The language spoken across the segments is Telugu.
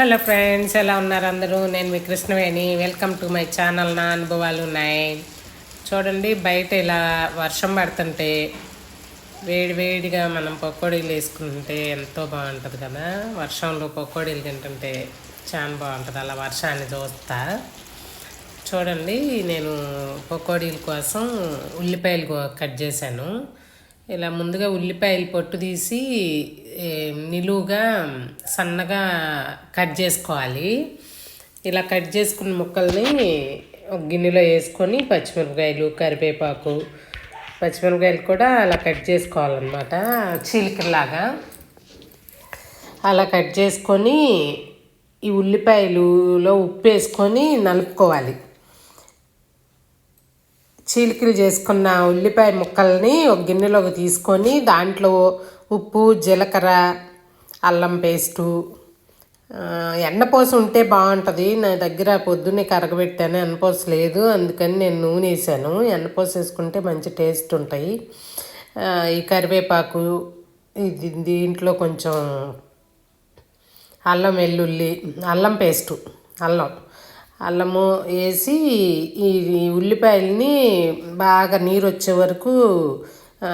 హలో ఫ్రెండ్స్ ఎలా ఉన్నారు అందరూ? నేను మీ Krishnaveni. Welcome to my channel నా అనుభవాలు ఉన్నాయి. చూడండి బయట ఇలా వర్షం పడుతుంటే వేడి వేడిగా మనం పకోడీలు వేసుకుంటే ఎంతో బాగుంటుంది కదా? వర్షంలో పకోడీలు తింటుంటే చాలా బాగుంటుంది. అలా వర్షాన్ని చూస్తా. చూడండి నేను పకోడీల కోసం ఉల్లిపాయలు కో- కట్ చేశాను. ఇలా ముందుగా ఉల్లిపాయలు పొట్టు తీసి నిలువుగా సన్నగా కట్ చేసుకోవాలి. ఇలా కట్ చేసుకున్న ముక్కల్ని ఒక గిన్నెలో వేసుకొని పచ్చిమిరపకాయలు కరివేపాకు పచ్చిమిరపకాయలు కూడా అలా కట్ చేసుకోవాలన్నమాట. చీలికలాగా అలా కట్ చేసుకొని ఈ ఉల్లిపాయలులో ఉప్పు వేసుకొని నలుపుకోవాలి. చీలికలు చేసుకున్న ఉల్లిపాయ ముక్కల్ని ఒక గిన్నెలోకి తీసుకొని దాంట్లో ఉప్పు జీలకర్ర అల్లం పేస్టు ఆ, ఉంటే బాగుంటుంది. నా దగ్గర పొద్దున్నే కరగబెట్టాను ఎన్నపోస లేదు. అందుకని నేను నూనె వేసాను. ఎన్నపోస వేసుకుంటే మంచి టేస్ట్ ఉంటాయి. ఈ కరివేపాకు ఇది దీంట్లో కొంచెం అల్లం వెల్లుల్లి అల్లం పేస్టు అల్లం. అల్లము వేసి ఈ ఉల్లిపాయలని బాగా నీరు వచ్చే వరకు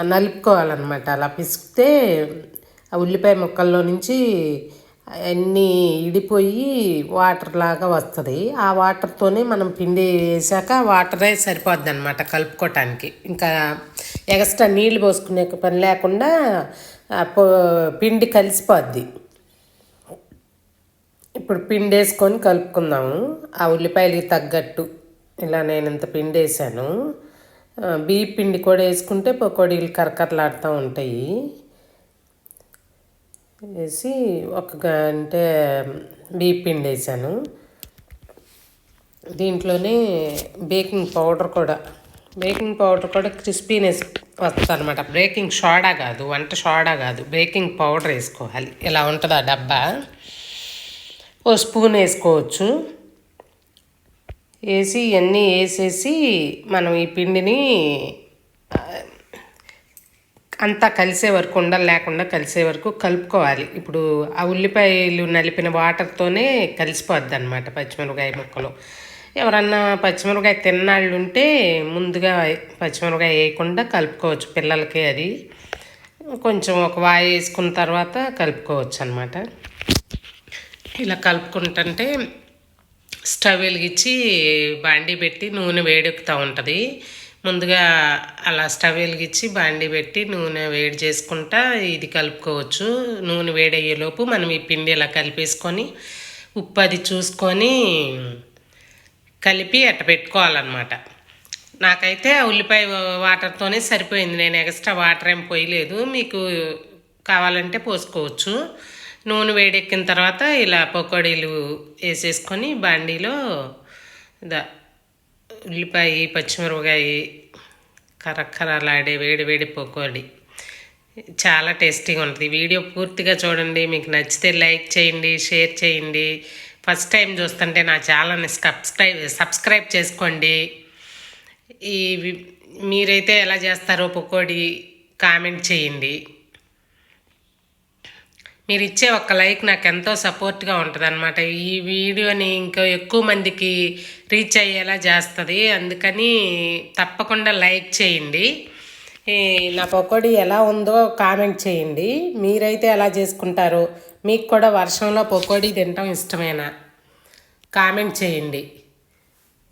నలుపుకోవాలన్నమాట. అలా పిసికితే ఆ ఉల్లిపాయ ముక్కల్లో నుంచి అన్నీ ఇడిపోయి వాటర్ లాగా వస్తుంది. ఆ వాటర్తోనే మనం పిండి వేసాక వాటరే సరిపోద్ది అనమాట కలుపుకోవటానికి ఇంకా ఎక్స్ట్రా నీళ్ళు పోసుకునే పని లేకుండా పో- పిండి కలిసిపోద్ది. ఇప్పుడు పిండి వేసుకొని కలుపుకుందాము. ఆ ఉల్లిపాయలకి తగ్గట్టు. ఇలా నేను ఇంత పిండి వేసాను బియ్య పిండి కూడా వేసుకుంటే పకోడీలు కరకరలాడుతూ ఉంటాయి. వేసి ఒక అంటే బియ్య పిండి వేసాను దీంట్లోనే బేకింగ్ పౌడర్ కూడా. బేకింగ్ పౌడర్ కూడా క్రిస్పీనెస్ వస్తుంది అనమాట బేకింగ్ సోడా కాదు వంట సోడా కాదు. బేకింగ్ పౌడర్ వేసుకోవాలి. ఇలా ఉంటుంది ఆ డబ్బా? ఓ స్పూన్ వేసుకోవచ్చు. వేసి ఇవన్నీ వేసేసి మనం ఈ పిండిని అంతా కలిసే వరకు ఉండలు లేకుండా కలిసే వరకు కలుపుకోవాలి. ఇప్పుడు ఆ ఉల్లిపాయలు నలిపిన వాటర్తోనే కలిసిపోద్ది అనమాట పచ్చిమిరపకాయ ముక్కలు. ఎవరన్నా పచ్చిమిరపకాయ తిన్నాళ్ళు ఉంటే ముందుగా పచ్చిమిరపకాయ వేయకుండా కలుపుకోవచ్చు పిల్లలకి అది. కొంచెం ఒక వాయి వేసుకున్న తర్వాత కలుపుకోవచ్చు అనమాట ఇలా కలుపుకుంటుంటే స్టవ్ వెలిగించి బాండీ పెట్టి నూనె వేడెక్కుతూ ఉంటుంది. ముందుగా అలా స్టవ్ వెలిగించి బాండీ పెట్టి నూనె వేడి చేసుకుంటా ఇది కలుపుకోవచ్చు. నూనె వేడయ్యేలోపు మనం ఈ పిండి ఇలా కలిపేసుకొని ఉప్పు అది చూసుకొని కలిపి అట్ట పెట్టుకోవాలన్నమాట. నాకైతే ఆ ఉల్లిపాయ వాటర్తోనే సరిపోయింది. నేను ఎక్స్ట్రా వాటర్ ఏం పోయలేదు. మీకు కావాలంటే పోసుకోవచ్చు. నూనె వేడెక్కిన తర్వాత ఇలా పకోడీలు వేసేసుకొని బాండీలో దా ఉల్లిపాయ పచ్చిమిరపకాయ కరక్కరలాడే వేడి వేడి పకోడీ. చాలా టేస్టీగా ఉంటుంది. వీడియో పూర్తిగా చూడండి. మీకు నచ్చితే లైక్ చేయండి షేర్ చేయండి. ఫస్ట్ టైం చూస్తుంటే నా ఛానల్ని సబ్స్క్రైబ్ సబ్స్క్రైబ్ చేసుకోండి. ఈ మీరైతే ఎలా చేస్తారో పకోడీ కామెంట్ చేయండి. మీరు ఇచ్చే ఒక లైక్ నాకు ఎంతో సపోర్ట్గా ఉంటుంది అనమాట ఈ వీడియోని ఇంకా ఎక్కువ మందికి రీచ్ అయ్యేలా చేస్తుంది. అందుకని తప్పకుండా లైక్ చేయండి. నా పకోడీ ఎలా ఉందో కామెంట్ చేయండి. మీరైతే ఎలా చేసుకుంటారో మీకు కూడా వర్షంలో పకోడీ తినటం ఇష్టమేనా? కామెంట్ చేయండి.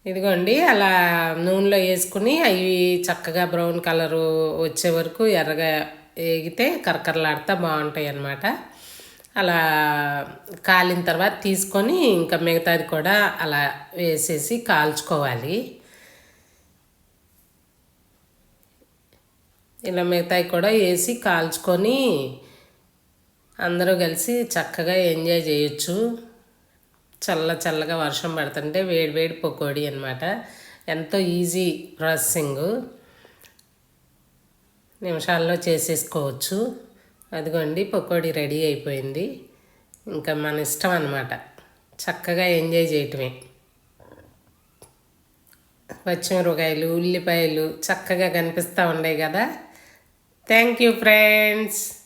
ఇదిగోండి అలా నూనెలో వేసుకుని అవి చక్కగా బ్రౌన్ కలరు వచ్చే వరకు ఎర్రగా వేగితే కరకరలాడుతూ బాగుంటాయి అన్నమాట అలా కాలిన తర్వాత తీసుకొని ఇంకా మిగతాది కూడా అలా వేసేసి కాల్చుకోవాలి. ఇలా మిగతాయి కూడా వేసి కాల్చుకొని అందరూ కలిసి చక్కగా ఎంజాయ్ చేయొచ్చు. చల్ల చల్లగా వర్షం పడుతుంటే వేడి వేడి పకోడీ అనమాట ఎంతో ఈజీ ప్రాసెసింగ్. నిమిషాల్లో చేసేసుకోవచ్చు. అదిగోండి పకోడీ రెడీ అయిపోయింది. ఇంకా మన ఇష్టం అనమాట చక్కగా ఎంజాయ్ చేయటమే. పచ్చిమిరపకాయలు ఉల్లిపాయలు చక్కగా కనిపిస్తూ ఉన్నాయి కదా. Thank you friends.